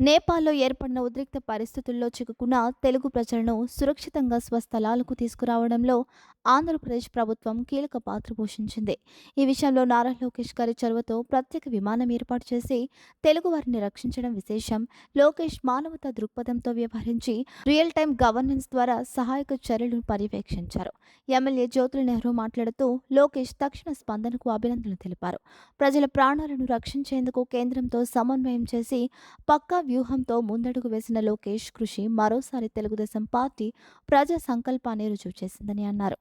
నేపాల్లో ఏర్పడిన ఉద్రిక్త పరిస్థితుల్లో చిక్కుకున్న తెలుగు ప్రజలను సురక్షితంగా స్వస్థలాలకు తీసుకురావడంలో ఆంధ్రప్రదేశ్ ప్రభుత్వం కీలక పాత్ర పోషించింది. ఈ విషయంలో నారా లోకేష్ గారి చొరవతో ప్రత్యేక విమానం ఏర్పాటు చేసి తెలుగు వారిని రక్షించడం విశేషం లోకేష్ మానవతా దృక్పథంతో వ్యవహరించి రియల్ టైం గవర్నెన్స్ ద్వారా సహాయక చర్యలను పర్యవేక్షించారు. ఎమ్మెల్యే జ్యోతుల నెహ్రూ మాట్లాడుతూ లోకేష్ తక్షణ స్పందనకు అభినందనలు తెలిపారు. ప్రజల ప్రాణాలను రక్షించేందుకు కేంద్రంతో సమన్వయం చేసి పక్కా వ్యూహంతో ముందడుగు వేసిన లోకేష్ కృషి మరోసారి తెలుగుదేశం పార్టీ ప్రజా సంకల్పాన్ని రుజువు చేసిందని అన్నారు.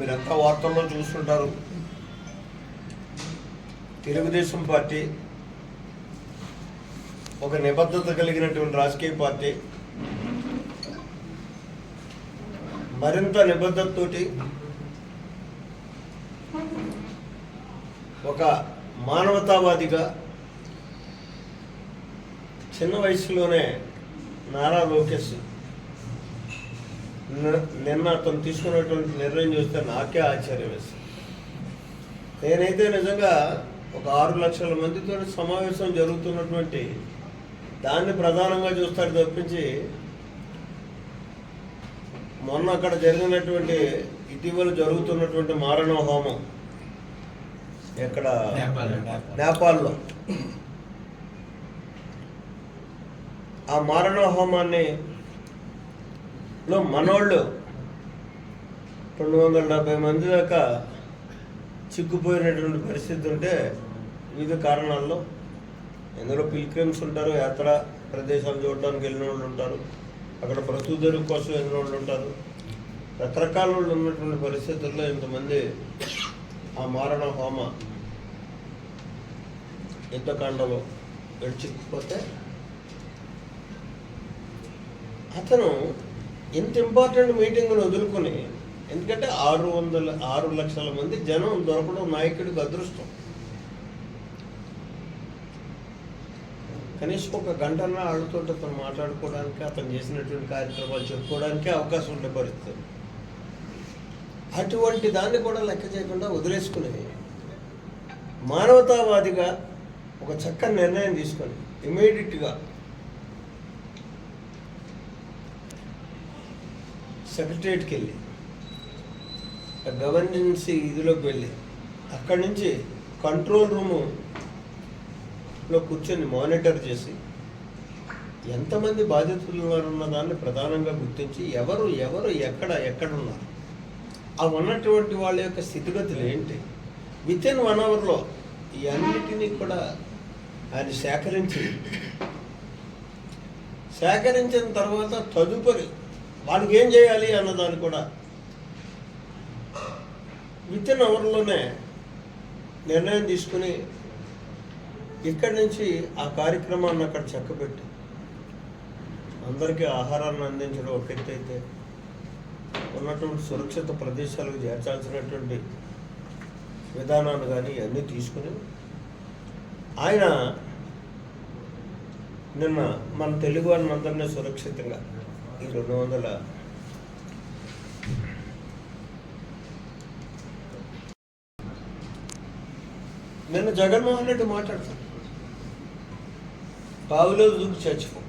మీరంతా వార్తల్లో చూస్తుంటారు. తెలుగుదేశం పార్టీ ఒక నిబద్ధత కలిగినటువంటి రాజకీయ పార్టీ. మరింత నిబద్ధతతోటి ఒక మానవతావాదిగా చిన్న వయసులోనే నారా లోకేష్ నిన్న అతను తీసుకున్నటువంటి నిర్ణయం చూస్తే నాకే ఆశ్చర్యం వేస్తుంది నేనైతే నిజంగా ఒక ఆరు లక్షల మందితో సమావేశం జరుగుతున్నటువంటి దాన్ని ప్రధానంగా చూస్తాడు తప్పించి మొన్న అక్కడ జరిగినటువంటి ఇటీవల జరుగుతున్నటువంటి మారణ హోమం ఎక్కడ? నేపాల్. నేపాల్లో. ఆ మారణ హోమాన్ని లో మనోళ్ళు రెండు వందల డెబ్బై మంది దాకా చిక్కుపోయినటువంటి పరిస్థితి ఉంటే వివిధ కారణాల్లో ఎందులో పిల్గ్రిమ్స్ ఉంటారు యాత్ర ప్రదేశాలు చూడడానికి వెళ్ళిన వాళ్ళు ఉంటారు అక్కడ ప్రతుదరి కోసం వెళ్ళిన వాళ్ళు ఉంటారు. రకరకాల వాళ్ళు ఉన్నటువంటి పరిస్థితుల్లో ఇంతమంది ఆ మారణ హోమ యుద్ధకాండలో గడిచిపోతే అతను ఇంత ఇంపార్టెంట్ మీటింగ్ను వదులుకుని ఎందుకంటే ఆరు వందల ఆరు లక్షల మంది జనం దొరకడం నాయకుడికి అదృష్టం. కనీసం ఒక గంటన్న ఆడుతుంటే అతను మాట్లాడుకోవడానికి అతను చేసినటువంటి కార్యక్రమాలు చెప్పుకోవడానికి అవకాశం ఉండే పరిస్థితి. అటువంటి దాన్ని కూడా లెక్క చేయకుండా వదిలేసుకుని మానవతావాదిగా ఒక చక్కని నిర్ణయం తీసుకొని ఇమీడియట్గా సెక్రటరియట్కి వెళ్ళి గవర్నెన్సీ గవర్నెన్స్ ఇదిలోకి వెళ్ళి అక్కడి నుంచి కంట్రోల్ రూములో కూర్చొని మానిటర్ చేసి ఎంతమంది బాధితులు ఉన్నారన్న దాన్ని ప్రధానంగా గుర్తించి ఎవరు ఎవరు ఎక్కడ ఎక్కడ ఉన్నారు? ఆ ఉన్నటువంటి వాళ్ళ యొక్క స్థితిగతులు ఏంటి? విత్ ఇన్ వన్ అవర్లో ఈ అన్నిటినీ కూడా ఆయన సేకరించి సేకరించిన తర్వాత తదుపరి వాడికి ఏం చేయాలి అన్నదాన్ని కూడా. విత్ ఇన్ అవర్లోనే నిర్ణయం తీసుకుని ఇక్కడి నుంచి ఆ కార్యక్రమాన్ని అక్కడ చక్కబెట్టి అందరికీ ఆహారాన్ని అందించడం ఒక ఎత్తైతే ఉన్నటువంటి సురక్షిత ప్రదేశాలకు చేర్చాల్సినటువంటి విధానాలు కానీ ఇవన్నీ తీసుకుని ఆయన నిన్న మన తెలుగు వారిని అందరినీ సురక్షితంగా ఈ రెండు వందల నిన్న జగన్మోహన్ రెడ్డి మాట్లాడుతున్నాను బావిలో దూకి చచ్చిపో.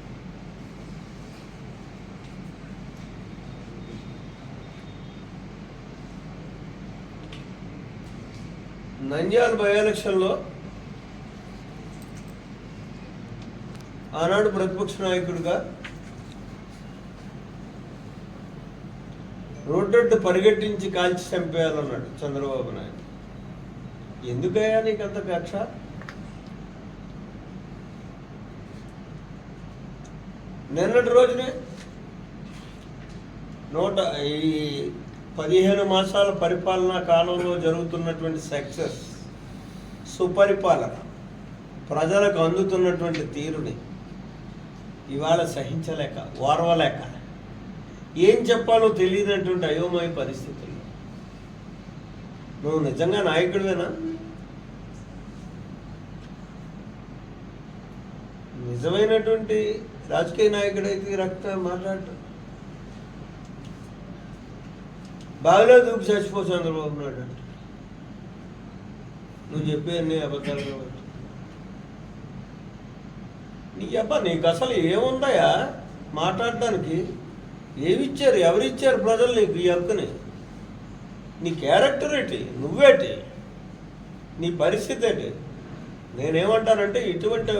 నంద్యాల బై ఎలక్షన్లో ఆనాడు ప్రతిపక్ష నాయకుడిగా రోడ్డు పరిగెట్టించి కాల్చి చంపేయాలన్నాడు చంద్రబాబు నాయుడు. ఎందుకయ్యా నీకు అంత కక్ష నిన్నటి రోజునే నూట ఈ పదిహేను మాసాల పరిపాలనా కాలంలో జరుగుతున్నటువంటి సక్సెస్ సుపరిపాలన ప్రజలకు అందుతున్నటువంటి తీరుని ఇవాళ సహించలేక ఓర్వలేక ఏం చెప్పాలో తెలియనటువంటి అయోమయ పరిస్థితులు. నువ్వు నిజంగా నాయకుడివేనా? నిజమైనటువంటి రాజకీయ నాయకుడైతే రక్త మాట్లాడటం. బావిలో దూకి చచ్చిపో చంద్రబాబు నాయుడు అంటే. నువ్వు చెప్పే అన్ని అబద్ధాలు కాబట్టి. నీ అబ్బా నీకు అసలు ఏముందయా మాట్లాడటానికి? ఏమిచ్చారు? ఎవరిచ్చారు ప్రజలు నీకు ఈ హక్కుని? నీ క్యారెక్టర్ ఏంటి? నువ్వేటి? నీ పరిస్థితి ఏంటి? నేనేమంటానంటే ఇటువంటి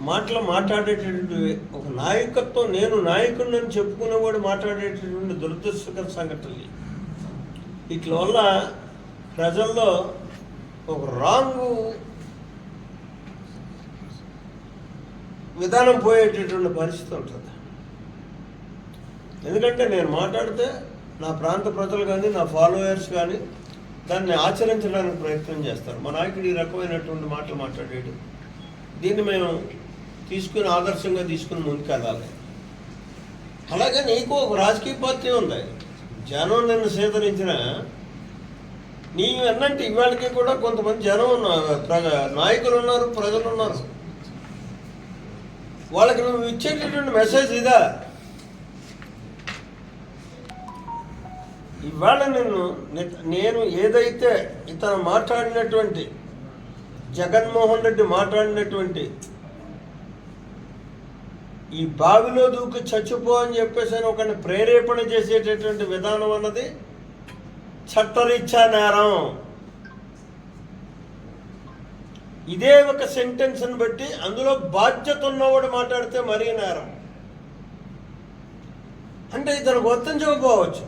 మాటలు మాట్లాడేటటువంటి ఒక నాయకత్వం నేను నాయకుడిని చెప్పుకునేవాడు మాట్లాడేటటువంటి దురదృష్టకర సంఘటనలు వీటి వల్ల ప్రజల్లో ఒక రాంగు విధానం పోయేటటువంటి పరిస్థితి ఉంటుంది. ఎందుకంటే నేను మాట్లాడితే నా ప్రాంత ప్రజలు కానీ నా ఫాలోయర్స్ కానీ దాన్ని ఆచరించడానికి ప్రయత్నం చేస్తారు. మా నాయకుడు ఈ రకమైనటువంటి మాటలు మాట్లాడేది దీన్ని మేము తీసుకుని ఆదర్శంగా తీసుకుని ముందుకెళ్ళాలి. అలాగే నీకు ఒక రాజకీయ పార్టీ ఉంది. జనం నిన్ను సేకరించిన నీ అన్నంటే ఇవాళకి కూడా కొంతమంది జనం ఉన్నారు. ప్రజ నాయకులు ఉన్నారు ప్రజలు ఉన్నారు. వాళ్ళకి నువ్వు ఇచ్చేటటువంటి మెసేజ్ ఇదా? ఇవాళ నేను నేను ఏదైతే ఇతను మాట్లాడినటువంటి జగన్మోహన్ రెడ్డి మాట్లాడినటువంటి ఈ బావిలో దూకి చచ్చిపో అని చెప్పేసి అని ఒకరిని ప్రేరేపణ చేసేటటువంటి విధానం అన్నది చట్టరీత్యా నేరం. ఇదే ఒక సెంటెన్స్ని బట్టి అందులో బాధ్యత ఉన్నవాడు మాట్లాడితే మరీ నేరం. అంటే ఇతను గుర్తించకపోవచ్చు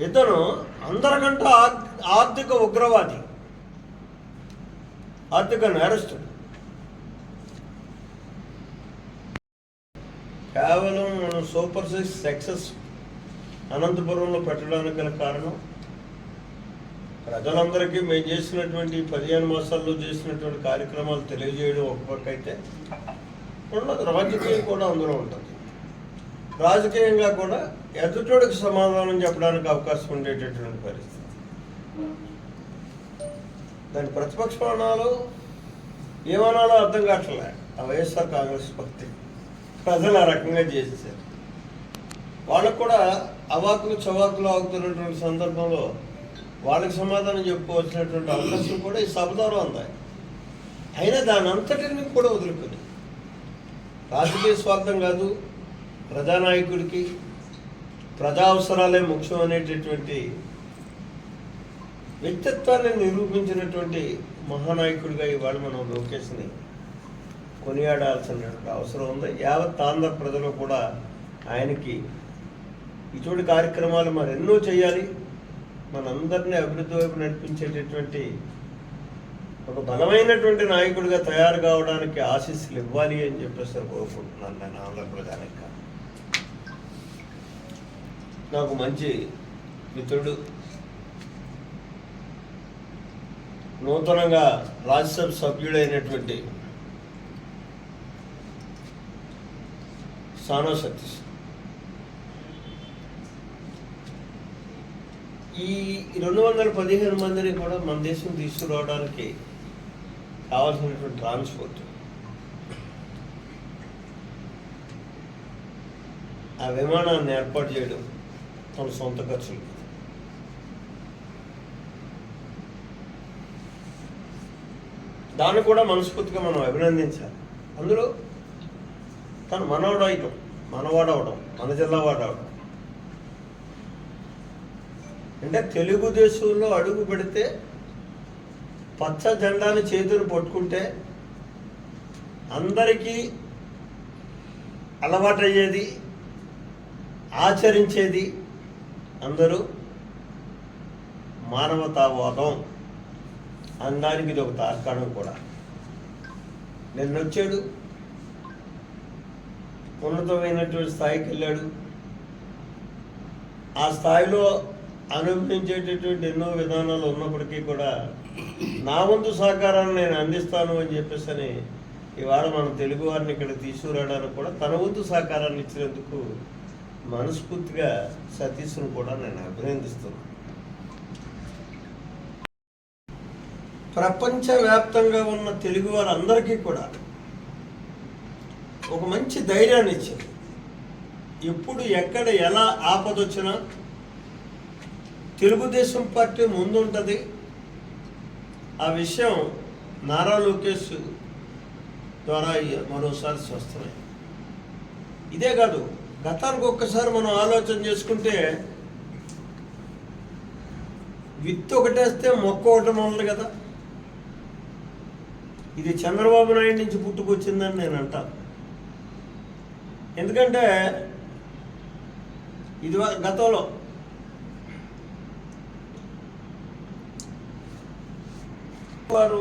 ఇతను అందరికంటే ఆర్- ఆర్థిక ఉగ్రవాది ఆర్థిక నేరస్తుడు. కేవలం మనం సూపర్ సిక్స్ సక్సెస్ అనంతపురంలో పెట్టడానికి గల కారణం ప్రజలందరికీ మేము చేసినటువంటి పదిహేను మాసాల్లో చేసినటువంటి కార్యక్రమాలు తెలియజేయడం ఒక పక్క అయితే ఉన్నది రాజకీయం కూడా అందులో ఉంటుంది రాజకీయంగా కూడా ఎదుటోడికి సమాధానం చెప్పడానికి అవకాశం ఉండేటటువంటి పరిస్థితి. దాని ప్రతిపక్ష అనాలో ఏమనాలో అర్థం కావట్లే. ఆ వైఎస్ఆర్ కాంగ్రెస్ పార్టీ ప్రజలు ఆ రకంగా చేసేసారు వాళ్ళకు కూడా అవాకులు చవాకులు ఆగుతున్నటువంటి సందర్భంలో వాళ్ళకి సమాధానం చెప్పుకోవాల్సినటువంటి అవకాశం కూడా ఈ సభ ద్వారా ఉంది. అయినా దాని అంతటిని కూడా వదులుకుని రాజకీయ స్వార్థం కాదు ప్రజానాయకుడికి ప్రజా అవసరాలే ముఖ్యం అనేటటువంటి వ్యక్తిత్వాన్ని నిరూపించినటువంటి మహానాయకుడిగా ఇవాళ మనం లోకేష్ని కొనియాడాల్సినటువంటి అవసరం ఉంది. యావత్ ఆంధ్ర ప్రజలు కూడా ఆయనకి ఇటువంటి కార్యక్రమాలు మరెన్నో చేయాలి. మనందరినీ అభివృద్ధి వైపు నడిపించేటటువంటి ఒక బలమైనటువంటి నాయకుడిగా తయారు కావడానికి ఆశీస్సులు ఇవ్వాలి అని చెప్పేసి కోరుకుంటున్నాను. నేను ఆంధ్ర ప్రజానికి నాకు మంచి మిత్రుడు. నూతనంగా రాజ్యసభ సభ్యుడైనటువంటి సానా సతీష్. ఈ రెండు వందల పదిహేను మందిని కూడా మన దేశం తీసుకురావడానికి కావాల్సినటువంటి ట్రాన్స్పోర్ట్ ఆ విమానాన్ని ఏర్పాటు చేయడం. తన సొంత ఖర్చులు దాన్ని కూడా మనస్ఫూర్తిగా మనం అభినందించాలి. అందులో తను మనవడవడం మనవాడవడం మన జిల్లా వాడవడం. అంటే తెలుగుదేశంలో అడుగు పెడితే పచ్చ జెండాని చేతులు పట్టుకుంటే అందరికీ అలవాటయ్యేది ఆచరించేది అందరూ మానవతావాదం అందానికి ఇది ఒక తార్కాణం కూడా. నిన్నొచ్చాడు ఉన్నతమైనటువంటి స్థాయికి వెళ్ళాడు. ఆ స్థాయిలో అనుభవించేటటువంటి ఎన్నో విధానాలు ఉన్నప్పటికీ కూడా నా వంతు సహకారాన్ని నేను అందిస్తాను అని చెప్పేసి అని ఇవాళ మన తెలుగు వారిని ఇక్కడ తీసుకురావడానికి కూడా తన వంతు సహకారాన్ని ఇచ్చినందుకు మనస్ఫూర్తిగా సతీష్ను కూడా నేను అభినందిస్తున్నాను ప్రపంచవ్యాప్తంగా ఉన్న తెలుగు వారందరికీ కూడా ఒక మంచి ధైర్యాన్ని ఇచ్చింది. ఎప్పుడు ఎక్కడ ఎలా ఆపదొచ్చినా తెలుగుదేశం పార్టీ ముందుంటుంది. ఆ విషయం నారా లోకేష్ ద్వారా మరోసారి స్వస్థమైంది ఇదే కాదు గతానికి ఒక్కసారి మనం ఆలోచన చేసుకుంటే విత్తు ఒకటేస్తే మొక్క ఒకటి ఉంది కదా. ఇది చంద్రబాబు నాయుడు నుంచి పుట్టుకొచ్చిందని నేను అంటాను ఎందుకంటే ఇది గతంలో వారు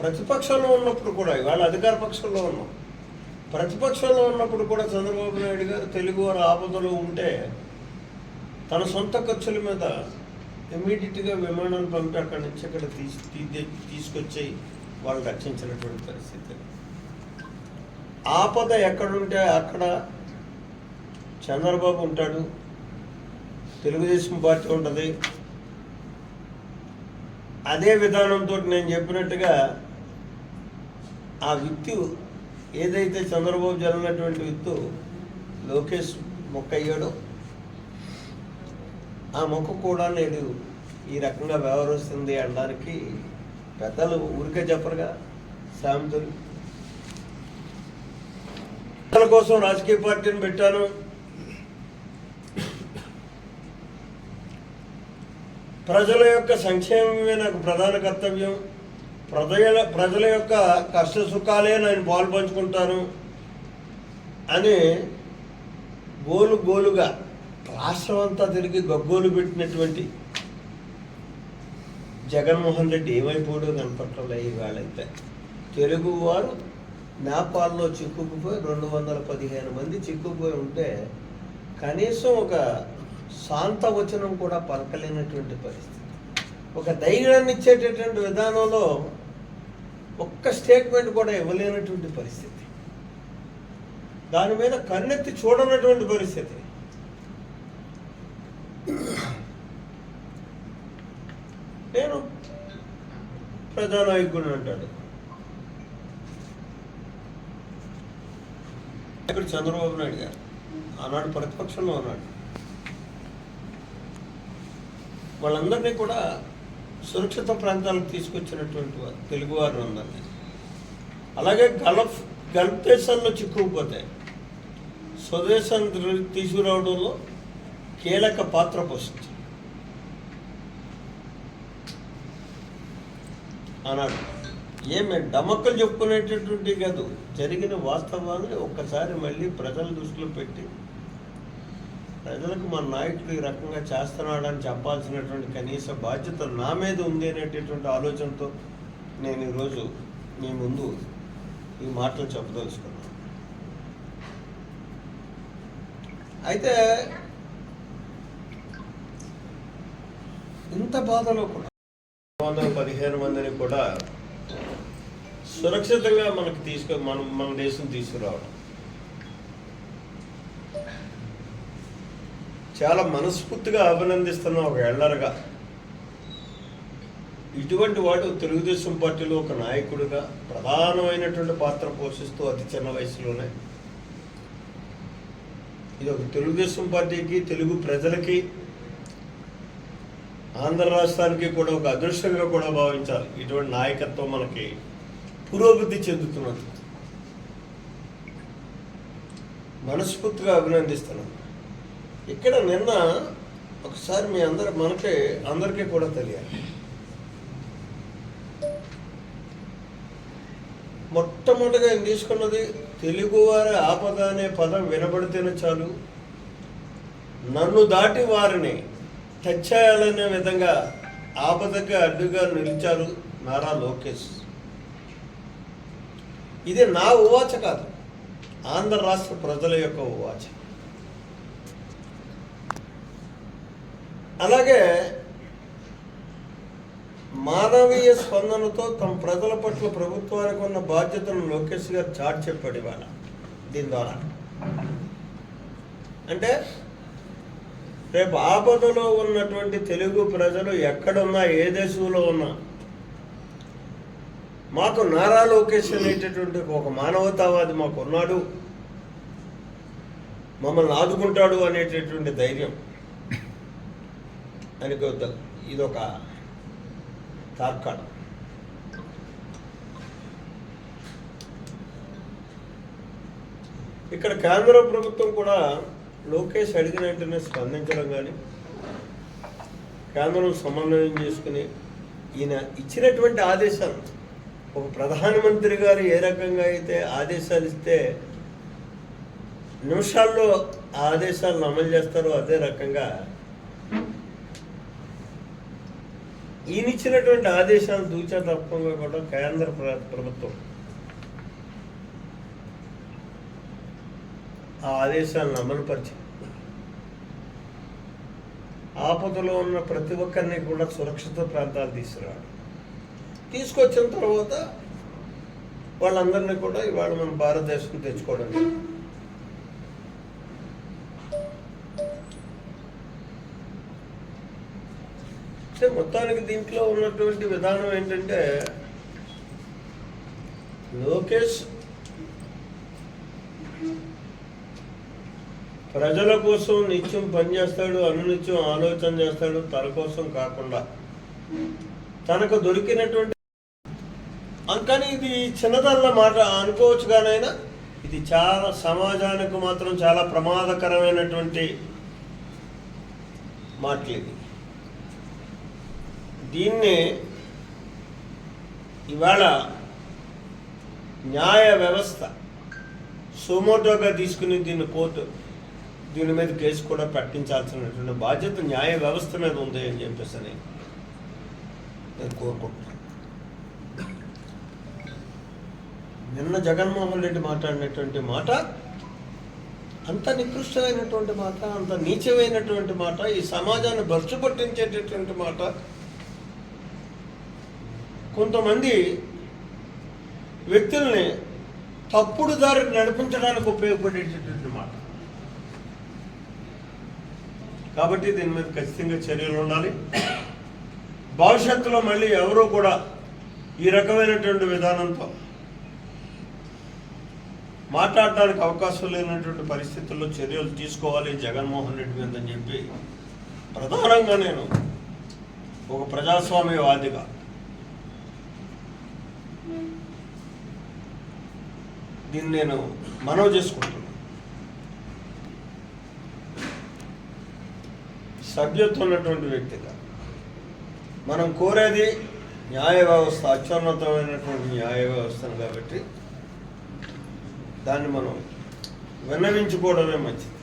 ప్రతిపక్షంలో ఉన్నప్పుడు కూడా ఇవాళ అధికార పక్షంలో ఉన్నాం ప్రతిపక్షంలో ఉన్నప్పుడు కూడా చంద్రబాబు నాయుడు గారు తెలుగు వారు ఆపదలో ఉంటే తన సొంత ఖర్చుల మీద ఇమీడియట్గా విమానాలు పంపి అక్కడి నుంచి అక్కడ తీసి తీసుకొచ్చి వాళ్ళు రక్షించినటువంటి పరిస్థితి. ఆపద ఎక్కడుంటే అక్కడ చంద్రబాబు ఉంటాడు. తెలుగుదేశం పార్టీ ఉంటుంది. అదే విధానంతో నేను చెప్పినట్టుగా ఆ వ్యక్తి ఏదైతే చంద్రబాబు జరిగినటువంటి విత్తు లోకేష్ మొక్క అయ్యాడో ఆ మొక్క కూడా నేడు ఈ రకంగా వ్యవహరిస్తుంది అనడానికి పెద్దలు ఊరికే చెప్పరుగా సామెతలు. ప్రజల కోసం రాజకీయ పార్టీని పెట్టాను. ప్రజల యొక్క సంక్షేమమే నాకు ప్రధాన కర్తవ్యం. ప్రజల ప్రజల యొక్క కష్ట సుఖాలే నేను పాలు పంచుకుంటాను అని గోలు గోలుగా రాష్ట్రం అంతా తిరిగి గగ్గోలు పెట్టినటువంటి జగన్మోహన్ రెడ్డి ఏమైపోడో కనపట్టలే ఇవాళైతే. తెలుగు వారు నేపాల్లో చిక్కుకుపోయి రెండు వందల పదిహేను మంది చిక్కుకుపోయి ఉంటే కనీసం ఒక శాంత వచనం కూడా పలకలేనటువంటి పరిస్థితి. ఒక ధైర్యాన్ని ఇచ్చేటటువంటి విధానంలో ఒక్క స్టేట్మెంట్ కూడా ఇవ్వలేనటువంటి పరిస్థితి. దాని మీద కన్నెత్తి చూడనటువంటి పరిస్థితి. నేను ప్రజానాయకుడు అంటాడు ఇక్కడ చంద్రబాబు నాయుడు గారు ఆనాడు ప్రతిపక్షంలో ఉన్నాడు. వాళ్ళందరినీ కూడా సురక్షిత ప్రాంతాలకు తీసుకొచ్చినటువంటి వారు తెలుగువారు అందరినీ. అలాగే గల్ఫ్ గల్ఫ్ దేశాల్లో చిక్కుకుపోతే స్వదేశం తీసుకురావడంలో కీలక పాత్ర పోషించారు అన్నాడు ఏమి డమక్కలు చెప్పుకునేటటువంటి కాదు జరిగిన వాస్తవాన్ని ఒక్కసారి మళ్ళీ ప్రజల దృష్టిలో పెట్టి ప్రజలకు మన నాయకుడు ఈ రకంగా చేస్తున్నాడని చెప్పాల్సినటువంటి కనీస బాధ్యత నా మీద ఉంది అనేటటువంటి ఆలోచనతో నేను ఈరోజు మీ ముందు ఈ మాటలు చెప్పదలుచుకున్నాను. అయితే ఇంత బాధలో కూడా వందల పదిహేను మందిని కూడా సురక్షితంగా మనకు తీసుకు మనం మన దేశం తీసుకురావడం. చాలా మనస్ఫూర్తిగా అభినందిస్తున్నాం ఒక ఎల్లరగా ఇటువంటి వాడు తెలుగుదేశం పార్టీలో ఒక నాయకుడిగా ప్రధానమైనటువంటి పాత్ర పోషిస్తూ అతి చిన్న వయసులోనే ఇది ఒక తెలుగుదేశం పార్టీకి తెలుగు ప్రజలకి ఆంధ్ర రాష్ట్రానికి కూడా ఒక అదృష్టంగా కూడా భావించాలి. ఇటువంటి నాయకత్వం మనకి పురోగతి చెందుతున్నది. మనస్ఫూర్తిగా అభినందిస్తున్నాను. ఇక్కడ నిన్న ఒకసారి మీ అందరు మనకి అందరికీ కూడా తెలియాలి. మొట్టమొదటిగా ఆయన తీసుకున్నది తెలుగువారి ఆపద అనే పదం వినబడితేనే చాలు. నన్ను దాటి వారిని టచ్ చేయాలనే విధంగా ఆపదకి అడ్డుగా నిలిచారు నారా లోకేష్. ఇది నా ఉవాచ కాదు ఆంధ్ర రాష్ట్ర ప్రజల యొక్క ఉవాచ. అలాగే మానవీయ స్పందనతో తమ ప్రజల పట్ల ప్రభుత్వానికి ఉన్న బాధ్యతను లోకేష్ గారు చాటి చెప్పాడు ఇవాళ దీని ద్వారా. అంటే రేపు ఆపదలో ఉన్నటువంటి తెలుగు ప్రజలు ఎక్కడున్నా ఏ దేశంలో ఉన్నా మాకు నారా లోకేష్ అనేటటువంటి ఒక మానవతావాది మాకు ఉన్నాడు మమ్మల్ని ఆదుకుంటాడు అనేటటువంటి ధైర్యం. దానికి ఇదొక తార్కాడు. ఇక్కడ కేంద్ర ప్రభుత్వం కూడా లోకేష్ అడిగిన వెంటనే స్పందించడం కానీ కేంద్రం సమన్వయం చేసుకుని ఈయన ఇచ్చినటువంటి ఆదేశాలు ఒక ప్రధానమంత్రి గారు ఏ రకంగా అయితే ఆదేశాలు ఇస్తే నిమిషాల్లో ఆ ఆదేశాలను అమలు చేస్తారో అదే రకంగా ఈయన ఇచ్చినటువంటి ఆదేశాలు దూచా తప్పకుండా కూడా కేంద్ర ప్రభుత్వం. ఆ ఆదేశాలను అమలుపరిచి ఆపదలో ఉన్న ప్రతి ఒక్కరిని కూడా సురక్షిత ప్రాంతాలు తీసుకురావడం. తీసుకొచ్చిన తర్వాత వాళ్ళందరినీ కూడా ఇవాళ మన భారతదేశం తెచ్చుకోవడం. మొత్తానికి దీంట్లో ఉన్నటువంటి విధానం ఏంటంటే లోకేష్ ప్రజల కోసం నిత్యం పనిచేస్తాడు అనునిత్యం ఆలోచన చేస్తాడు తన కోసం కాకుండా. తనకు దొరికినటువంటి అందుకని ఇది చిన్నదల్ల మాట అనుకోవచ్చు కానైనా ఇది చాలా సమాజానికి మాత్రం చాలా ప్రమాదకరమైనటువంటి మాటలు ఇది. దీన్ని ఇవాళ న్యాయ వ్యవస్థ సోమోటోగా తీసుకుని దీన్ని కోర్టు దీని మీద కేసు కూడా పట్టించాల్సినటువంటి బాధ్యత న్యాయ వ్యవస్థ మీద ఉంది అని చెప్పేసి అని నేను కోరుకుంటున్నాను. నిన్న జగన్మోహన్ రెడ్డి మాట్లాడినటువంటి మాట అంత నికృష్టమైనటువంటి మాట అంత నీచమైనటువంటి మాట ఈ సమాజాన్ని భ్రష్టు పట్టించేటటువంటి మాట కొంతమంది వ్యక్తుల్ని తప్పుడు దారి నడిపించడానికి ఉపయోగపడేటటువంటి మాట. కాబట్టి దీని మీద ఖచ్చితంగా చర్యలు ఉండాలి. భవిష్యత్తులో మళ్ళీ ఎవరూ కూడా ఈ రకమైనటువంటి విధానంతో మాట్లాడడానికి అవకాశం లేనటువంటి పరిస్థితుల్లో చర్యలు తీసుకోవాలి. జగన్మోహన్ రెడ్డి మీద అని చెప్పి ప్రధానంగా నేను ఒక ప్రజాస్వామ్యవాదిగా దీన్ని నేను మనవి చేసుకుంటున్నాను సభ్యత్వం ఉన్నటువంటి వ్యక్తిగా మనం కోరేది న్యాయ వ్యవస్థ అత్యున్నతమైనటువంటి న్యాయ వ్యవస్థను కాబట్టి దాన్ని మనం విన్నవించుకోవడమే మంచిది.